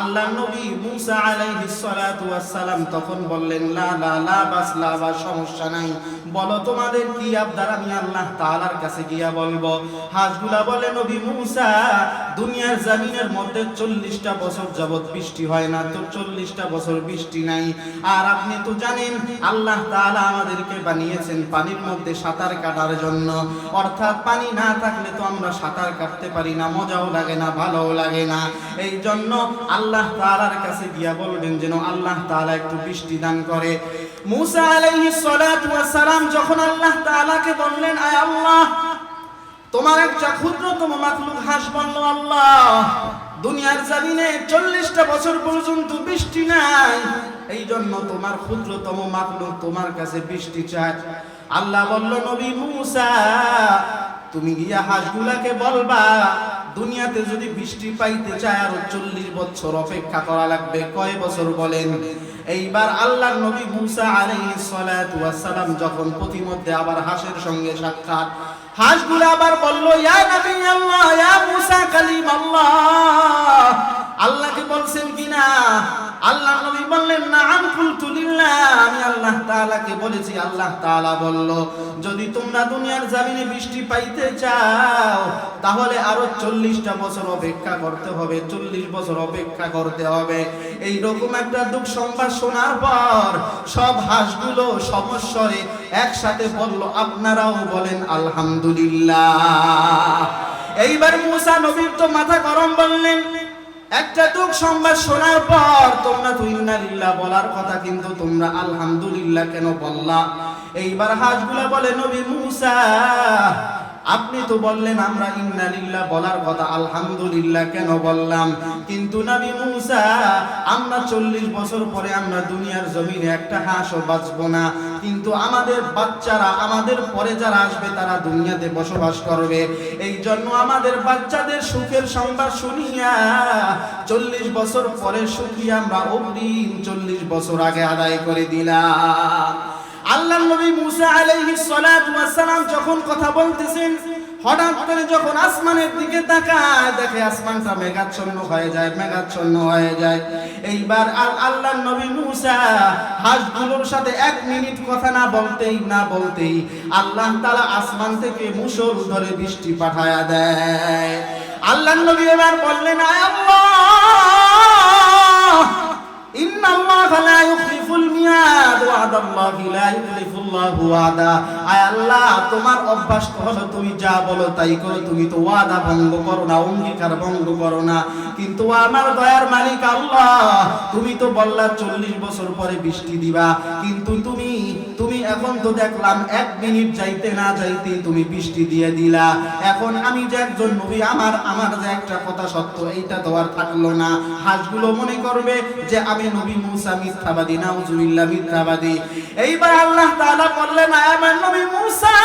আল্লাহ নবী মুসা আলাইহিস সালাতু সালাম তখন বললেন, লা লা লা, বাস লা বাস সমস্যা নাই। বলো তোমাদের কি আবদার? আমি আল্লাহ তাআলার কাছে গিয়া বলব। হাঁসগুলা বলে, নবী মুসা, দুনিয়ার জমিনের মধ্যে চল্লিশটা বছর যাবত বৃষ্টি হয় না, তো চল্লিশটা বছর বৃষ্টি নাই। আর আপনি তো জানেন, আল্লাহ তাআলা আমাদেরকে বানিয়েছেন পানির মধ্যে সাঁতার কাটার জন্য। অর্থাৎ পানি না থাকলে তো আমরা সাঁতার কাটতে পারি না, মজাও লাগে না, ভালোও লাগে না। এই জন্য আল্লাহ তাআলার কাছে গিয়া বলবেন যেন আল্লাহ তাআলা একটু বৃষ্টি দান করে। মুসা ওয়াস সালাম যখন আল্লাহ তাআলাকে বললেন, আয় আল্লাহ, তোমার একটা ক্ষুদ্রতম মাখলুক হাঁস বলল, আল্লাহ, দুনিয়ার জমিনে চল্লিশটা বছর পর্যন্ত বৃষ্টি নাই। এই জন্য তোমার ক্ষুদ্রতম মাখলুক তোমার কাছে বৃষ্টি চায়। আল্লাহ বলল, নবী মুসা, তুমি গিয়া হাঁসগুলাকে বলবা দুনিয়াতে যদি বৃষ্টি পাইতে চায় আরও চল্লিশ বছর অপেক্ষা করা লাগবে। কয় বছর বলেন? এইবার আল্লাহ নবী মুসা আলাইহিস সালাতু ওয়াস সালাম যখন প্রতিমধ্যে আবার হাঁসের সঙ্গে সাক্ষাৎ, হাঁসগুলো আবার বলল, ইয়া আল্লাহ আল্লাহ আল্লাহকে বলছেন কিনা? আল্লাহ নবী বললেন না আন কুলতু লিল্লাহ আমি আল্লাহ তাআলাকে বলেছি, আল্লাহ তাআলা বলল, যদি তোমরা দুনিয়ার জমিনে বৃষ্টি পাইতে চাও, তাহলে আরও চল্লিশটা বছর অপেক্ষা করতে হবে, চল্লিশ বছর অপেক্ষা করতে হবে। এই রকম একটা দুঃখ সংবাদ শোনার পর সব হাঁসগুলো সমস্বরে একসাথে বলল, আপনারাও বলেন, আলহামদুলিল্লাহ। এইবার মুসা নবীর তো মাথা গরম বললেন একটা দুঃখ সংবাদ শোনার পর তোমরা তো ইন্নালিল্লাহ বলার কথা, কিন্তু তোমরা আলহামদুলিল্লাহ কেন বললা? এইবার হাজগুলা বলে, নবী মুসা আপনি তো বললেন, আমরা ইন্নালিল্লাহ বলার কথা, আলহামদুলিল্লাহ কেন বললাম? কিন্তু নবী মুসা, আমরা চল্লিশ বছর পরে আমরা দুনিয়ার জমিনে একটা হাঁসও বাঁচবো না। কিন্তু আমাদের বাচ্চারা, আমাদের পরে যারা আসবে, তারা দুনিয়াতে বসবাস করবে। এই জন্য আমাদের বাচ্চাদের সুখের সংবাদ শুনিয়া, চল্লিশ বছর পরে সুখিয়া আমরা অগ্রিম চল্লিশ বছর আগে আদায় করে দিলাম। আল্লাহ নবী মুসা ওয়াস সালাম যখন কথা বলতেছেন, হঠাৎ করে যখন আসমানের দিকে তাকায়, দেখে আসমানটা মেঘাচ্ছন্ন হয়ে যায়, মেঘাচ্ছন্ন হয়ে যায়। এইবার আর আল্লাহ নবী মুসা হাঁসগুলোর সাথে এক মিনিট কথা না বলতেই না বলতেই আল্লাহ তাআলা আসমান থেকে মুষল ধরে বৃষ্টি পাঠায়া দেয়। আল্লাহ নবী এবার বললেন, আয় আল্লাহ! إن الله لا يخلف الميعاد وعد الله لا يخلف الله وعدا আয় আল্লাহ তোমার অভ্যাস হলো তুমি যা বলো তাই করো তুমি তো ওয়াদা ভঙ্গ করো না অঙ্গীকার ভঙ্গ করো না কিন্তু আমার দয়ার মালিক আল্লাহ তুমি তো বললা চল্লিশ বছর পরে বৃষ্টি দিবা কিন্তু তুমি তুমি এখন তো দেখলাম এক মিনিট যাইতে না যাইতে তুমি বৃষ্টি দিয়ে দিলা। এখন আমি যে একজন নবী, আমার আমার যে একটা কথা সত্য, এইটা তো আর থাকল না। হাঁসগুলো মনে করবে যে আমি নবী মুসা মিথ্যাবাদী, নাউজুবিল্লাহ মিথ্যাবাদী। এইবার আল্লাহ তাআলা বললেন আমার নবী মুসা,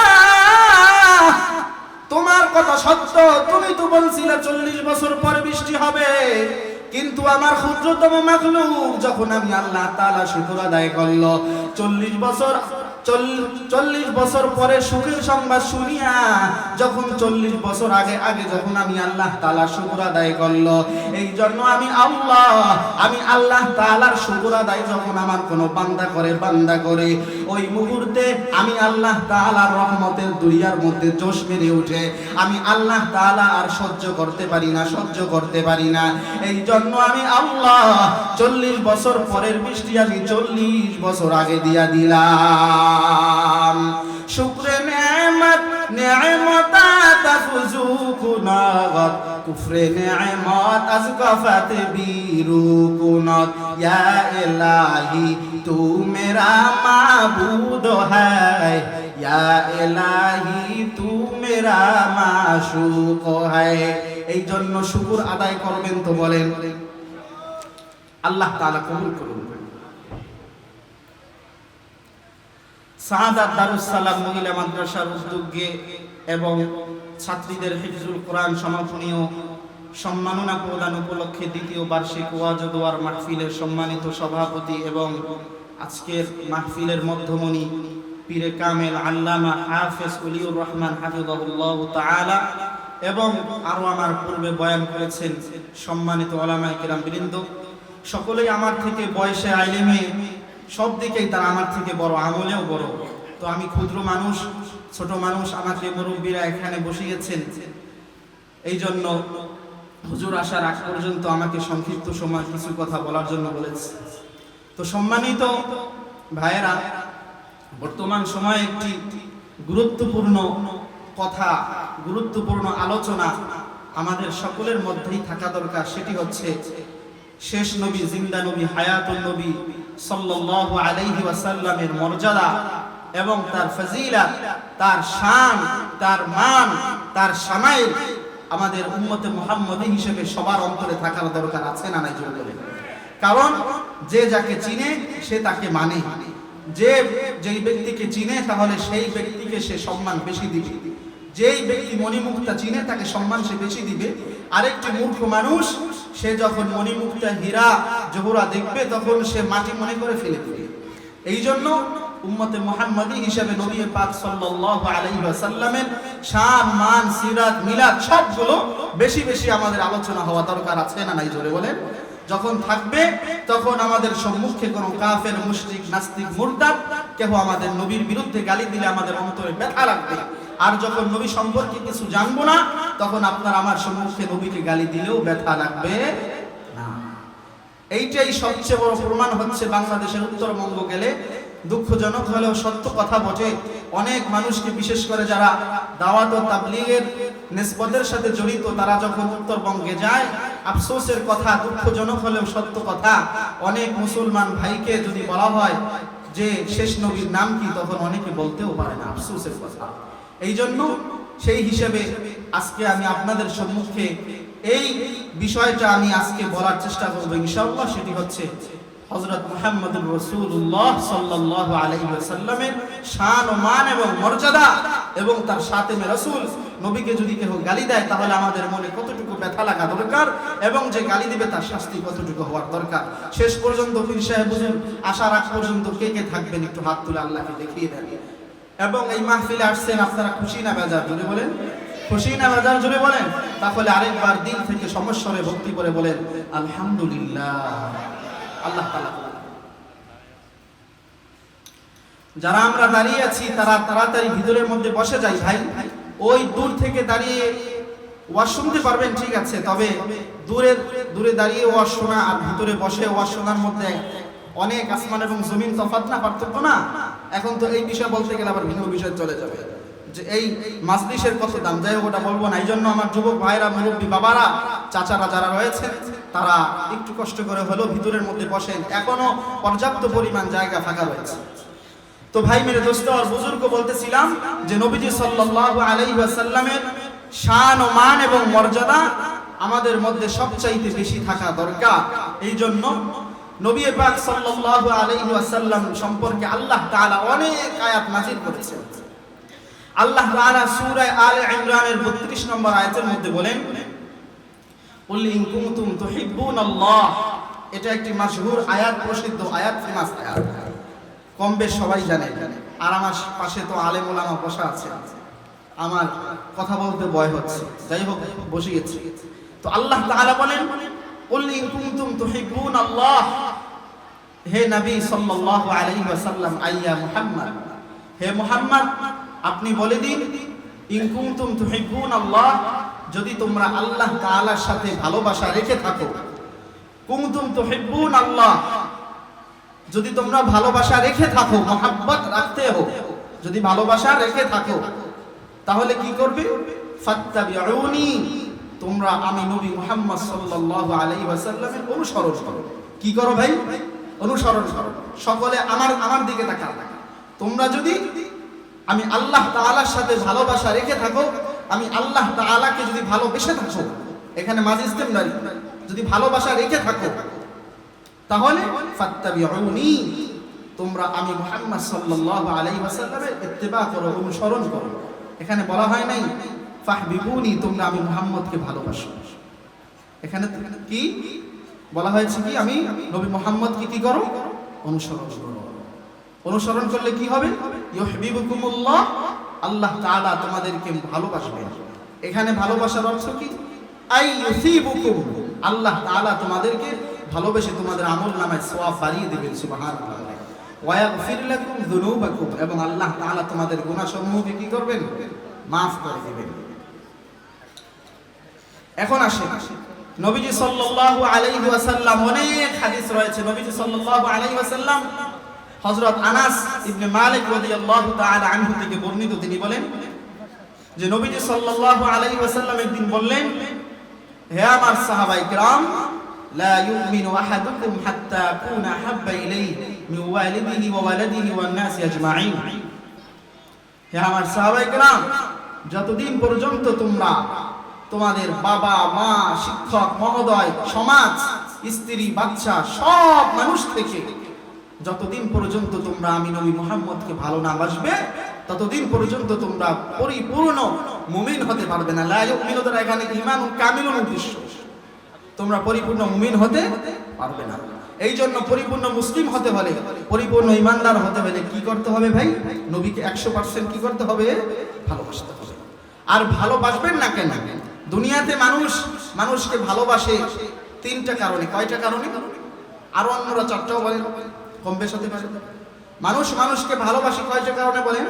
তোমার কথা সত্য, তুমি তো বলছিলে চল্লিশ বছর পরে বৃষ্টি হবে। কিন্তু আমার ক্ষুদ্রতম মাখলুক যখন আমি আল্লাহ তাআলা শুকর আদায় করল চল্লিশ বছর চল্লিশ বছর পরে সুখের সংবাদ শুনিয়া, যখন চল্লিশ বছর আগে আগে যখন আমি আল্লাহ তালা শুকর আদায় করল, এই জন্য আমি আল্লাহ আমি আল্লাহ তাআলার শুকর আদায় যখন আমার কোনো বান্দা করে বান্দা করে, ওই মুহূর্তে আমি আল্লাহ তাআলার রহমতের দুনিয়ার মধ্যে জোশ মেরে উঠে, আমি আল্লাহ তাআলা আর সহ্য করতে পারি না, সহ্য করতে পারি না। এই জন্য আমি আল্লাহ, চল্লিশ বছর পরের বৃষ্টি আমি চল্লিশ বছর আগে দিয়া দিলাম। শুক্রে নেমত নেমত তাফুজু কুনাগত কুফরে নেমত আজগফত বীরু কুনত ইয়া ইলাহি তু মেরা মাবুদ হ্যায় ইয়া ইলাহি তু মেরা মাশুক হ্যায় এই জন্য শুকুর আদায় করবেন তো বলেন। আল্লাহ তাআলা কবুল করুন। সাহাদাত দারুস সালাম মহিলা মাদ্রাসার উদ্যোগে এবং ছাত্রীদের হিফজুল কোরআন সমাপনীয় সম্মাননা প্রদান উপলক্ষে দ্বিতীয় বার্ষিক ওয়াজদোয়ার মাহফিলের সম্মানিত সভাপতি এবং আজকের মাহফিলের মধ্যমণি পীরে কামেল আল্লামা হাফেজ উলিউর রহমান হাফিজাহুল্লাহ তাআলা এবং আরও আমার পূর্বে বয়ান করেছেন সম্মানিত ওলামাই কিরাম বৃন্দ। সকলেই আমার থেকে বয়সে আইলেমে সব দিকেই তারা আমার থেকে বড়, আমলেও বড়। তো আমি ক্ষুদ্র মানুষ, ছোট মানুষ আমাকে মুরব্বীরা এখানে বসিয়েছেন এই জন্য হুজুর আসার আগ পর্যন্ত আমাকে সংক্ষিপ্ত সময় কিছু কথা বলার জন্য বলেছে। তো সম্মানিত ভাইয়েরা, বর্তমান সময়ে একটি গুরুত্বপূর্ণ কথা, গুরুত্বপূর্ণ আলোচনা আমাদের সকলের মধ্যেই থাকা দরকার, সেটি হচ্ছে শেষ নবী, জিন্দা নবী হায়াতুল নবী সাল্লাল্লাহু আলাইহি ওয়াসাল্লামের মর্যাদা এবং তার ফজিলাত, তার শান, তার মান, তার আমাদের উম্মতে হিসেবে সবার অন্তরে থাকার দরকার আছে না নাই কারণ যে যাকে চিনে, সে তাকে মানে। যে, যেই ব্যক্তিকে চিনে, তাহলে সেই ব্যক্তিকে সে সম্মান বেশি দিবে। যেই ব্যক্তি মণিমুক্তা চিনে, তাকে সম্মান সে বেশি দিবে। আরেকটি মূর্খ মানুষ, সে যখন মণিমুক্তা হীরা জহুরা দেখবে, তখন সে মাটি মনে করে ফেলে দিবে। এই জন্য উম্মতে মুহাম্মাদি হিসেবে নবী পাক সাল্লাল্লাহু আলাইহি ওয়াসাল্লামের শান, মান, সিরাত, মিলাদ সবগুলো বেশি বেশি আমাদের আলোচনা হওয়া দরকার আছে না নাই, জোরে বলেন? যখন থাকবে, তখন আমাদের সম্মুখে কোনো কাফের, মুশরিক, নাস্তিক, মুরতাদ, কেহ আমাদের নবীর বিরুদ্ধে গালি দিলে আমাদের অন্তরে ব্যথা লাগবে। আর যখন নবী সম্পর্কে কিছু জানব না, তখন আপনার আমার সম্মুখে নবীকে গালি দিলেও ব্যথা লাগবে না। এইটাই সবচেয়ে বড় প্রমাণ হচ্ছে বাংলাদেশের উত্তরবঙ্গ গেলে। দুঃখজনক হলেও সত্য কথা বটে। অনেক মানুষকে, বিশেষ করে যারা দাওয়াত ও তাবলিগের নেসবতের সাথে জড়িত, তারা যখন উত্তরবঙ্গে যায়, আফসোসের কথা, দুঃখজনক হলেও সত্য কথা। অনেক মুসলমান ভাইকে যদি বলা হয় যে, শেষ নবীর নাম কি, তখন অনেকে বলতেও পারে না, আফসোসের কথা। এই জন্য সেই হিসেবে আজকে আমি আপনাদের সম্মুখে এই বিষয়টা আমি আজকে বলার চেষ্টা করব ইনশাআল্লাহ, সেটি হচ্ছে হযরত মুহাম্মদুর রাসূলুল্লাহ সাল্লাল্লাহু আলাইহি ওয়াসাল্লামের শান ও মান এবং মর্যাদা এবং তার সাথে রাসূল নবীকে যদি কেউ গালি দেয়, তাহলে আমাদের মনে কতটুকু ব্যথা লাগা দরকার এবং যে গালি দিবে তার শাস্তি কতটুকু হওয়ার দরকার? শেষ পর্যন্ত পীর সাহেব আসার আগ পর্যন্ত কে কে থাকবেন একটু হাত তুলে আল্লাহকে দেখিয়ে দেন। এবং এই মাহফিলে আসছেন আপনারা খুশি না বেজার জুড়ে বলেন। খুশি না বেজার জুড়ে বলেন। তাহলে আরেকবার দিন থেকে সমস্যরে ভক্তি করে বলেন, আলহামদুলিল্লাহ। আল্লাহ যারা আমরা দাঁড়িয়ে আছি, তারা তাড়াতাড়ি ভিতরের মধ্যে বসে যাই, ভাই। ওই দূর থেকে দাঁড়িয়ে ওয়াজ শুনতে পারবেন, ঠিক আছে। তবে দূরে দূরে দাঁড়িয়ে ওয়াজ শোনা আর ভিতরে বসে ওয়াজ শোনার মধ্যে অনেক আসমান এবং জমিন তফাৎ না, পার্থক্য না? এখন তো এই বিষয় বলতে গেলে আবার ভিন্ন বিষয় চলে যাবে। যে এই মাজলিসের কত দাম, যাই হোক, ওটা বলব না। এই জন্য আমার যুবক ভাইরা, মুরব্বী বাবারা, চাচারা যারা রয়েছে, তারা একটু কষ্ট করে হলেও ভিতরের মধ্যে বসেন। এখনও পর্যাপ্ত পরিমাণ জায়গা ফাঁকা রয়েছে। তো ভাই মেরে দোস্ত, আর বুজুর্গ বলতেছিলাম যে নবীজি সাল্লাল্লাহু আলাইহি ওয়াসাল্লামের শান ও মান এবং মর্যাদা আমাদের মধ্যে সবচাইতে বেশি থাকা দরকার। এই জন্য নবী পাক সাল্লাল্লাহু আলাইহি ওয়াসাল্লাম সম্পর্কে আল্লাহ তাআলা অনেক আয়াত নাযিল করেছেন। আল্লাহ তাআলা সূরা আলে ইমরানের 32 নম্বর আয়াতের মধ্যে বলেন, কুল ইন কুনতুম তুহিব্বুনাল্লাহ। এটা একটি মাশহুর আয়াত, প্রসিদ্ধ আয়াত, ফেমাস আয়াত। কম বেশ সবাই জানে, আর আমার পাশে তো আলেম ওলামা বসা আছে আমার কথা বলতে ভয় হচ্ছে, যাই হোক, বসে গেছি। তো আল্লাহ তাআলা বলেন আইয়া হে আপনি বলে দিন, ইন কুনতুম তুহিব্বুনাল্লাহ যদি তোমরা আল্লাহ তাআলার সাথে ভালোবাসা রেখে থাকো। কুনতুম তুহিব্বুনাল্লাহ যদি তোমরা ভালোবাসা রেখে থাকো, মহাব্বত রাখতে হো, যদি ভালোবাসা রেখে থাকো, তাহলে কি করবে? ফাত্তাবিউনি তোমরা আমি নবী মুহাম্মদ সাল্লাল্লাহু আলাইহি ওয়াসাল্লামের অনুসরণ করো। কি করো ভাই? অনুসরণ করো। সকলে আমার আমার দিকে তাকাও তোমরা যদি আমি আল্লাহ তাআলার সাথে ভালোবাসা রেখে থাকো, আমি আল্লাহ তাআলাকে যদি ভালোবেসে থাকো, এখানে মাজিস্তেম নাই, যদি ভালোবাসা রেখে থাকো, তাহলে তোমরা আমি মুহাম্মদ সাল্লাল্লাহু আলাইহি ওয়াসাল্লামের ইত্তেবা করো, অনুসরণ করো। এখানে বলা হয় নাই ফাহবিবুনি, তোমরা আমি মুহাম্মদকে ভালোবাসো। এখানে কি বলা হয়েছে কি? আমি নবী মুহাম্মদকে কি করো? অনুসরণ করো। অনুসরণ করলে কি হবে? ইউহিবুকুমুল্লাহ আল্লাহ তাআলা তোমাদেরকে ভালোবাসবে। এখানে ভালোবাসার অর্থ কি? আই ইউসিবুকুম, আল্লাহ তাআলা তোমাদেরকে ভালোবেসে তোমাদের আমল নামায় সওয়াব বাড়িয়ে দিবেন, সুবহানাল্লাহ। ওয়া ইয়াগফির লাকুম যুনুবাকুম, এবং আল্লাহ তাআলা তোমাদের গুনাহ সমূহকে কি করবেন? মাফ করে দিবেন। এখন আসে নবীজি সাল্লাল্লাহু আলাইহি ওয়াসাল্লাম অনেক হাদিস রয়েছে নবীজি সাল্লাল্লাহু আলাইহি ওয়াসাল্লাম হযরত আনাস ইবনে মালিক রাদিয়াল্লাহু তাআলা আনহু থেকে বর্ণিত তিনি বলেন যে নবীজি সাল্লাল্লাহু আলাইহি ওয়াসাল্লাম একদিন বললেন হে আমার সাহাবাই کرام لا يؤمن احدكم حتى اكون احب اليه من والده وولده والناس اجمعين হে আমার সাহাবাই کرام যতদিন পর্যন্ত তোমরা তোমাদের বাবা, মা, শিক্ষক, মহোদয়, সমাজ, স্ত্রী, বাচ্চা, সব মানুষ থেকে যতদিন পর্যন্ত তোমরা আমি নবী মুহাম্মদকে ভালো না বাসবে, ততদিন পর্যন্ত তোমরা পরিপূর্ণ মুমিন হতে পারবে না। লা ইউমিনু দ্বারা এখানে ইমান কামিল উদ্দেশ্য। তোমরা পরিপূর্ণ মুমিন হতে পারবে না। এই জন্য পরিপূর্ণ মুসলিম হতে হলে, পরিপূর্ণ ইমানদার হতে হলে কি করতে হবে ভাই? নবীকে একশো পার্সেন্ট কি করতে হবে? ভালোবাসতে হবে। আর ভালোবাসবেন না কেন? দুনিয়াতে মানুষ, মানুষকে ভালোবাসে তিনটা কারণে। কয়টা কারণে? আরও অন্যরা চারটাও বলেন কম বেশ হতে পারে। মানুষ মানুষকে ভালোবাসে কয়টা কারণে বলেন?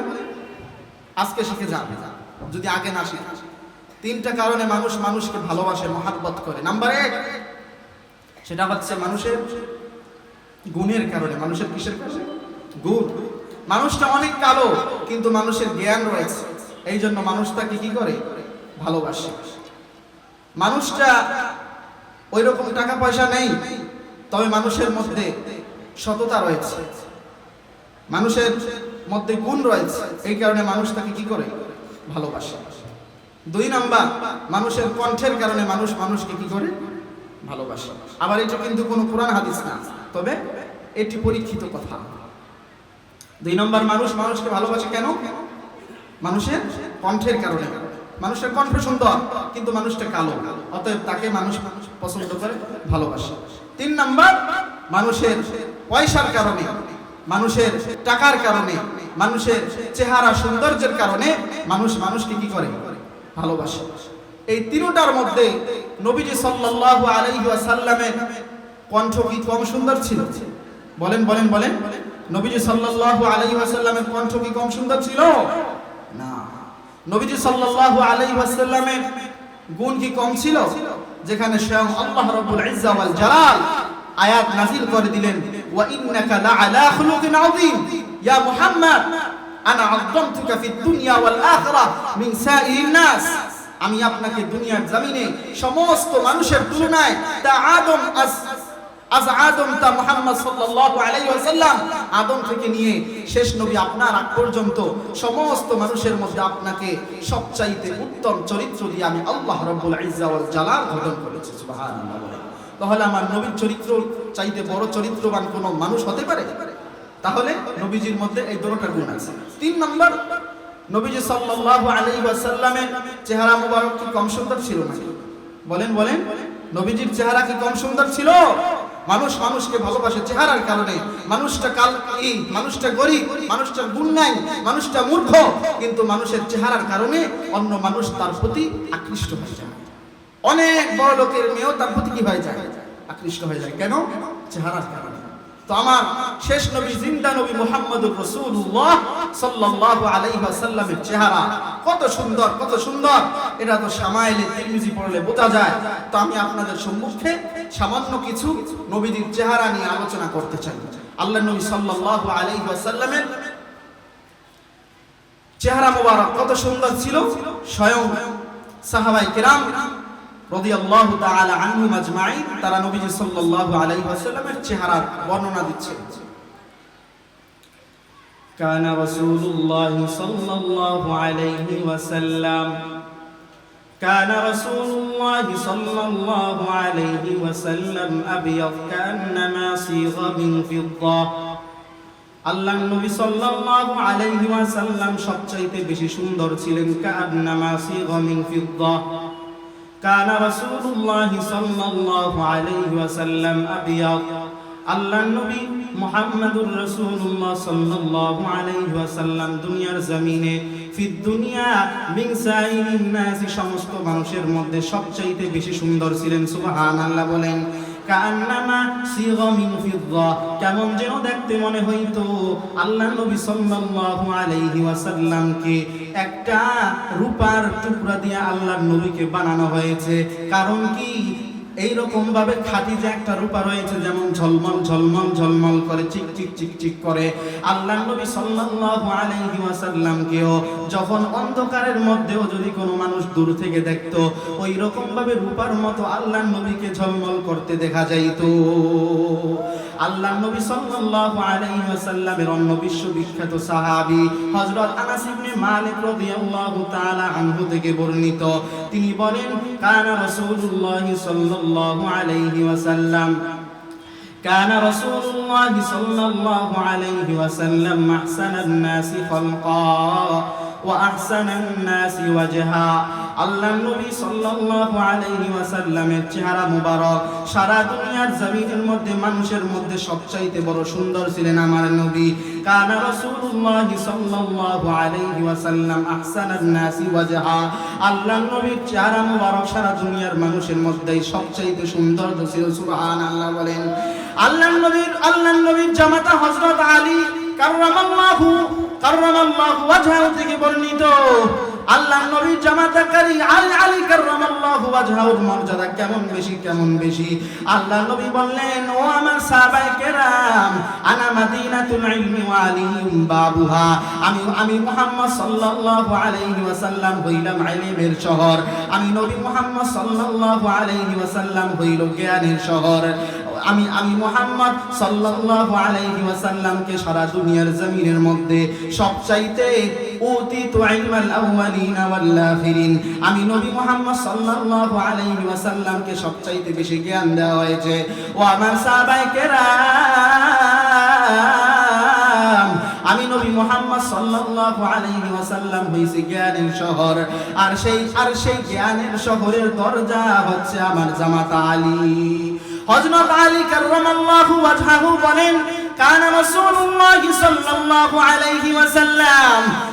আজকে শিখে যাবে যদি আগে না শিখে তিনটা কারণে মানুষ মানুষকে ভালোবাসে, মহাব্বত করে। নাম্বার এক, সেটা হচ্ছে মানুষের গুণের কারণে। মানুষের কিসের কারণে? গুণ। মানুষটা অনেক কালো, কিন্তু মানুষের জ্ঞান রয়েছে। এই জন্য মানুষ তাকে কি করে? ভালোবাসে। মানুষটা ওই রকম টাকা পয়সা নেই, তবে মানুষের মধ্যে সততা রয়েছে। মানুষের মধ্যে গুণ রয়েছে, এই কারণে মানুষ তাকে কি করে? ভালোবাসে। দুই নাম্বার, মানুষের কণ্ঠের কারণে মানুষ মানুষকে কি করে? ভালোবাসে। আবার এটা কিন্তু কোনো কোরআন হাদিস না, তবে এটি পরীক্ষিত কথা। দুই নম্বর, মানুষ মানুষকে ভালোবাসে কেন? মানুষের কণ্ঠের কারণে। মানুষের কণ্ঠ সুন্দর কিন্তু মানুষটা কালো। অতএব তাকে মানুষ পছন্দ করে, ভালোবাসে। তিন নাম্বার, মানুষের পয়সার কারণে, মানুষের টাকার কারণে, মানুষের চেহারা সৌন্দর্যের কারণে মানুষ মানুষকে কি করে? ভালোবাসে। এই তিনটার মধ্যে নবীজি সাল্লাল্লাহু আলাইহি ওয়াসাল্লামের কণ্ঠ কি কম সুন্দর ছিল? বলেন বলেন বলেন। নবীজি সাল্লাল্লাহু আলাইহি ওয়াসাল্লামের কণ্ঠ কি কম সুন্দর ছিল? না। নবীজি সাল্লাল্লাহু আলাইহি ওয়াসাল্লামের গুণ কি কম ছিল? যেখানে স্বয়ং আল্লাহ রাব্বুল ইজ্জা ওয়াল জালাল আয়াত নাযিল করে দিলেন, ওয়া ইন্নাকা লাআলা খুলুকিন আযীম। ইয়া মুহাম্মদ, আনা আযযামতুকা ফিদ দুনিয়া ওয়াল আখিরাহ মিন সাইরিন নাস। আমি আপনাকে দুনিয়ার জমিনে সমস্ত মানুষের তুলনায় তা আদম আজ নিয়ে শেষ নবী আপনার আগ পর্যন্ত সমস্ত মানুষের মধ্যে আপনাকে উত্তম চরিত্র আমি তাহলে আমার চরিত্র চাইতে বড় চরিত্রবান কোনো মানুষ হতে পারে? তাহলে নবীজির মধ্যে এই দুটোটা গুণ আছে। তিন নম্বর, নবীজি সাল্লাল্লাহু আলাইহি ওয়াসাল্লামের চেহারা মুবারক কি কম সুন্দর ছিল না বলেন বলেন। নবীজির চেহারা কি কম সুন্দর ছিল? মানুষ মানুষকে ভালোবাসে চেহারার কারণে। মানুষটা কাল এই মানুষটা গরিব, মানুষটার গুণ নাই, মানুষটা মূর্খ। কিন্তু মানুষের চেহারার কারণে অন্য মানুষ তার প্রতি আকৃষ্ট হয়ে যায়। অনেক বড় লোকের মেয়েও তার প্রতি কি হয়ে যায়? আকৃষ্ট হয়ে যায়। কেন? চেহারার কারণে। তো আমার শেষ নবী, জিন্দা নবী মুহাম্মদুর রাসূলুল্লাহ সাল্লাল্লাহু আলাইহি চেহারা। কত সুন্দর কত সুন্দর। এটা তো শামাইলে তিরমিজি পড়লে বোঝা যায়। তো আমি আপনাদের সম্মুখে সামান্য কিছু নবীজির চেহারা নিয়ে আলোচনা করতে চাই। আল্লাহ নবী সাল্লাল্লাহু আলাইহি ওয়াসাল্লামের চেহারা মোবারক কত সুন্দর ছিল। স্বয়ং সাহাবাই কিরাম রাদিয়াল্লাহু তাআলা আনহুম আজমাইন তারা নবীজি সাল্লাল্লাহু আলাইহি ওয়াসাল্লামের চেহারার বর্ণনা দিচ্ছে كان رسول الله صلى الله عليه وسلم كان رسول الله صلى الله عليه وسلم أبيض كأنما صيغ من فضة আল্লাহ নবী সাল্লাল্লাহু আলাইহি ওয়াসাল্লাম সবচাইতে বেশি সুন্দর ছিলেন কান্নামা সিগা মিন ফিদ্দা কানা রাসূলুল্লাহ সাল্লাল্লাহু আলাইহি ওয়াসাল্লাম আবিয়াদ আল্লাহ নবী মুহাম্মদুর রাসূলুল্লাহ সাল্লাল্লাহু আলাইহি ওয়াসাল্লাম দুনিয়ার জমিনে, ফিদ দুনিয়া, মিন সমস্ত মানুষের মধ্যে সবচাইতে বেশি সুন্দর ছিলেন, সুবহানাল্লাহ বলেন। কান্নামা সিগা মিন ফিদ্দা। কেমন যেন দেখতে মনে হইতো আল্লাহ নবী সাল্লাল্লাহু আলাইহি ওয়াসাল্লামকে একটা রূপার টুকরা দিয়ে আল্লাহর নবীকে বানানো হয়েছে। কারণ কি? এইরকম ভাবে যে একটা রূপা রয়েছে, যেমন ঝলমল ঝলমল ঝলমল করে, চিক চিক চিক চিক করে। আল্লাহ নবী সাল্লাল্লাহু আলাইহি ওয়াসাল্লামকেও যখন অন্ধকারের মধ্যেও যদি কোনো মানুষ দূর থেকে দেখত ওই রকম ভাবে রূপার মতো আল্লাহ নবীকে ঝলমল করতে দেখা যাইতো। আল্লাহ নবী সাল্লাল্লাহু আলাইহি ওয়াসাল্লামের অন্য বিশ্ববিখ্যাত সাহাবী হযরত আনাস ইবনে মালিক রাদিয়াল্লাহু তাআলা আনহু থেকে বর্ণিত। তিনি বলেন, কানা রাসূলুল্লাহ সাল্লাল্লাহু الله عليه وسلم. كان رسول الله صلى الله عليه وسلم أحسن الناس خلقا وأحسن الناس وجها. আল্লাহ নবী সাল্লাল্লাহু আলাইহি ওয়াসাল্লামের চেহারা মুবারক। সারা দুনিয়ার জমিনের মধ্যে, মানুষের মধ্যে সবচাইতে বড় সুন্দর ছিলেন আমার নবী। কানা রাসূলুল্লাহ সাল্লাল্লাহু আলাইহি ওয়াসাল্লাম আহসানান নাসি ওয়াজহা। আল্লাহ নবীর চেহারা মুবারক সারা দুনিয়ার মানুষের মধ্যে সবচাইতে সুন্দর ছিল, সুবহানাল্লাহ বলেন। আল্লাহ নবীর আল্লাহ নবীর জামাতা হযরত আলী কাররামাল্লাহু কাররামাল্লাহু ওয়াজহাহু থেকে বর্ণিত। আল্লাহ নবীর জামাতাকারী আলী আলী কাররামাল্লাহু ওয়াজহাহুর মর্যাদা কেমন বেশি কেমন বেশি? আল্লাহ নবী বললেন, ও আমার সাহাবায়ে কেরাম, আনা মাদিনাতুল ইলমি ওয়া আলিহিম বাবুহা। আমি আমি মুহাম্মদ সাল্লাল্লাহু আলাইহি ওয়াসাল্লাম হইলাম ইলমের শহর। আমি নবী মুহাম্মদ সাল্লাল্লাহু আলাইহি ওয়াসাল্লাম হইল জ্ঞানের শহর। আমি আমি মোহাম্মদ সাল্লাল্লাহু আলাইহি ওয়াসাল্লামকে সারা দুনিয়ার জমিনের মধ্যে সবচাইতে উতিতু ইলমাল আউয়ালিনা ওয়াল আখিরিন। আমি নবী মোহাম্মদ সাল্লাল্লাহু আলাইহি ওয়াসাল্লামকে সবচাইতে বেশি জ্ঞান দেওয়া হয়েছে। ও আমার সাহাবায়ে কেরাম, আমি নবী মোহাম্মদ সাল্লাল্লাহু আলাইহি ওয়াসাল্লাম হইছে জ্ঞানের শহর। আর সেই আর সেই জ্ঞানের শহরের দরজা হচ্ছে আমার জামাতা আলী। হযরত আলী কাররামাল্লাহু ওয়াজহাহু বলেন কান রাসূলুল্লাহ সাল্লাল্লাহু আলাইহি ওয়াসাল্লাম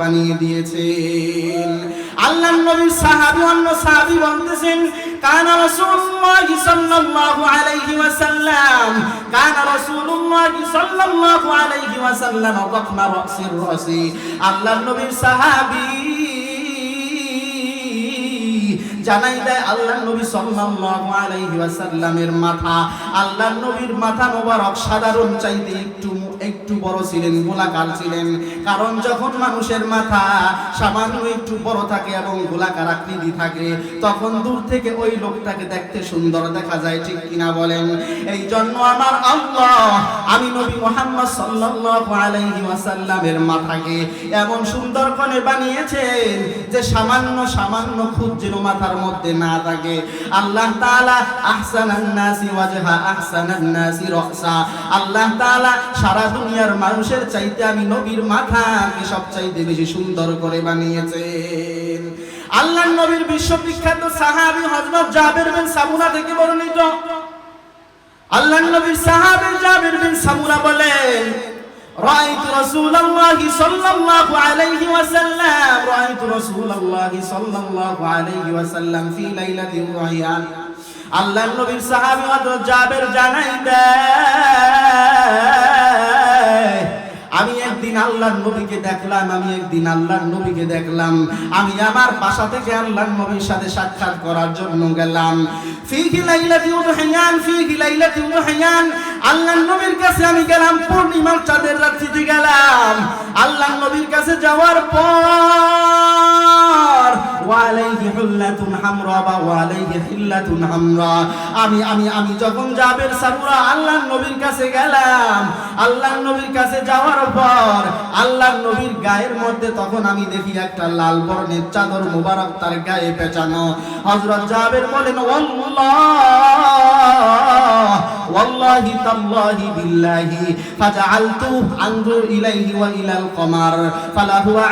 বানিয়ে দিয়েছেন। আল্লাহর নবীর সাহাবী অন্য সাহাবী বলতেছেন, কানা রাসূলুল্লাহ সাল্লাল্লাহু আলাইহি ওয়াসাল্লাম, কানা রাসূলুল্লাহ সাল্লাল্লাহু আলাইহি ওয়াসাল্লাম দাকমা রাসির রাসি। আল্লাহর নবীর সাহাবী জানাই দেয় আল্লাহ নবী সাল্লাল্লাহু আলাইহি ওয়াসাল্লামের মাথা আল্লাহ নবীর মাথা মোবারক সাধারণ চাইতে একটু একটু বড় ছিলেন, গোলাকার ছিলেন। কারণ যখন মানুষের মাথা সামান্য একটু বড় থাকে এবং গোলাকার আকৃতি থাকে, তখন দূর থেকে ওই লোকটাকে দেখতে সুন্দর দেখা যায়, ঠিক কিনা বলেন? এই জন্য আমার আল্লাহ, আমি নবী মুহাম্মদ সাল্লাল্লাহু আলাইহি ওয়াসাল্লামের মাথাকে এমন সুন্দর করে বানিয়েছেন যে সামান্য সামান্য যেন মাথার মধ্যে না থাকে। আল্লাহ তাআলা আহসানান নাসি ওয়াজহা আহসানান নাসি রাসা আল্লাহ তাআলা সারা দুনিয়ার মানুষের চাইতে আমি নবীর মাথাকে সবচাইতে বেশি সুন্দর করে বানিয়েছেন আল্লাহ নবীর বিশ্ববিখ্যাত সাহাবী হযরত জাবের বিন সামুরা থেকে বর্ণিত আল্লাহ নবীর সাহাবী জাবের বিন সামুরা বলেন رأيت رسول الله صلى الله عليه وسلم رأيت رسول الله صلى الله عليه وسلم في ليلة الريان আল্লাহ নবীর সাহাবী হযরত জাবের জানাই দেয় আমি একদিন আল্লাহর নবীকে দেখলাম, আমি একদিন আল্লাহর নবীকে দেখলাম। আমি আমার বাসা থেকে আল্লাহর নবীর সাথে সাক্ষাৎ করার জন্য গেলাম। ফিহি লাইলাতি উদহিয়ান, ফিহি লাইলাতি উদহিয়ান। আল্লাহর নবীর কাছে আমি গেলাম, পূর্ণিমার চাঁদের রাত্রিতে গেলাম। আল্লাহর নবীর কাছে যাওয়ার পর ওয়ালাইহি হুল্লাতুন হামরা বা ওয়ালাইহি হিল্লাতুন হামরা। আমি আমি আমি যখন জাবের সামুরা আল্লাহর নবীর কাছে গেলাম, আল্লাহর নবীর কাছে যাওয়ার পর আল্লাহর নবীর গায়ের মধ্যে তখন আমি দেখি একটা লাল বর্ণের চাদর মোবারক তার গায়ে পেঁচানো। হযরত জাবের বলেন, আল্লাহ ফাজআলতু আনজুর ইলাইহি ওয়া ইলাল কমার ফালা হুয়া